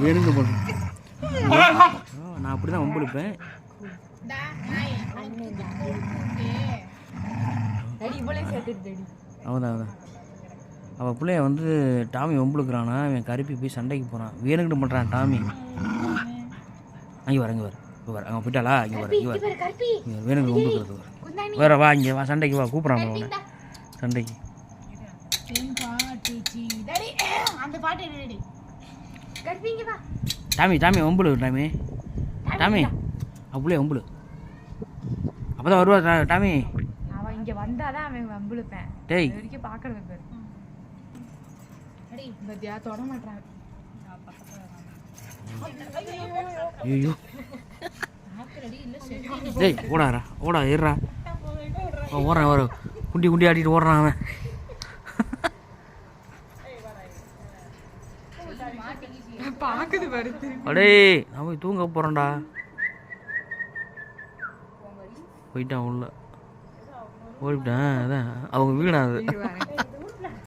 வேணுங்க நான் அப்படி தான் வம்பிழுப்பேன் டேடி அவதான் அவதான். அவள் பிள்ளைய வந்து டாமி வம்புழுக்கிறானா அவன் கருப்பி போய் சண்டைக்கு போகிறான் வேணுங்கிட்டு பண்ணுறான் டாமி. அங்கே வர இங்கே வர இப்போ வர அவன் போயிட்டாளா? இங்கே வர இங்கே வர வேணுங்க வம்பிழுக்கிறது வர வேற வா இங்கே வா. சண்டைக்கு வா. கூப்பிட்றான் அவனை சண்டைக்கு. அந்த பாட்டு ரெடி கருப்பி இங்க வா டாமி டாமி வம்புலு டாமி. டாமி அப்படியே வம்புலு அப்போ தான் வருவா டாமி. அவன் இங்க வந்தாதான் அவன் வம்பிழுப்பேன் டேய். வரைக்கும் பாக்குறது பேரு பத்தியா தொட ஐயோ. டேய் ஓடாரா ஓடா ஏறா ஓடுறான் வர குண்டி குண்டி ஆடிட்டு ஓடுறான் அவன். பாக்குது வருது அடே நான் போய் தூங்க போகிறேன்டா போயிட்டான் உள்ள. ஓடிவிட்டேன் அதான். அவங்க வீணாது.